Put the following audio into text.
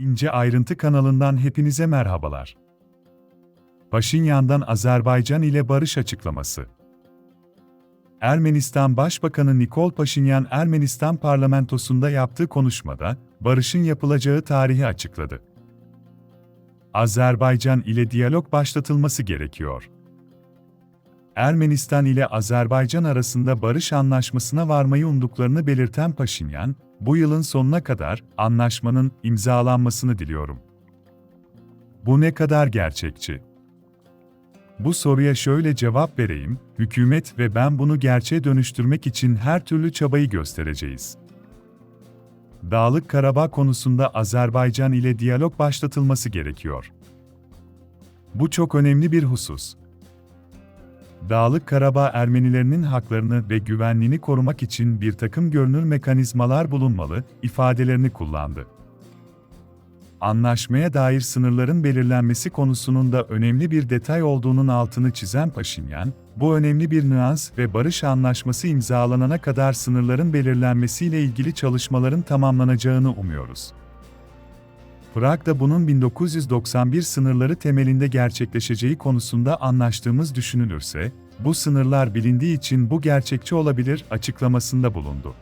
İnce Ayrıntı kanalından hepinize merhabalar. Paşinyan'dan Azerbaycan ile barış açıklaması. Ermenistan Başbakanı Nikol Paşinyan Ermenistan parlamentosunda yaptığı konuşmada barışın yapılacağı tarihi açıkladı. Azerbaycan ile diyalog başlatılması gerekiyor. Ermenistan ile Azerbaycan arasında barış anlaşmasına varmayı umduklarını belirten Paşinyan, bu yılın sonuna kadar anlaşmanın imzalanmasını diliyorum. Bu ne kadar gerçekçi? Bu soruya şöyle cevap vereyim, hükümet ve ben bunu gerçeğe dönüştürmek için her türlü çabayı göstereceğiz. Dağlık Karabağ konusunda Azerbaycan ile diyalog başlatılması gerekiyor. Bu çok önemli bir husus. Dağlık Karabağ Ermenilerinin haklarını ve güvenliğini korumak için bir takım görünür mekanizmalar bulunmalı, ifadelerini kullandı. Anlaşmaya dair sınırların belirlenmesi konusunun da önemli bir detay olduğunun altını çizen Paşinyan, bu önemli bir nüans ve barış anlaşması imzalanana kadar sınırların belirlenmesiyle ilgili çalışmaların tamamlanacağını umuyoruz. Prag'da bunun 1991 sınırları temelinde gerçekleşeceği konusunda anlaştığımız düşünülürse, bu sınırlar bilindiği için bu gerçekçi olabilir açıklamasında bulundu.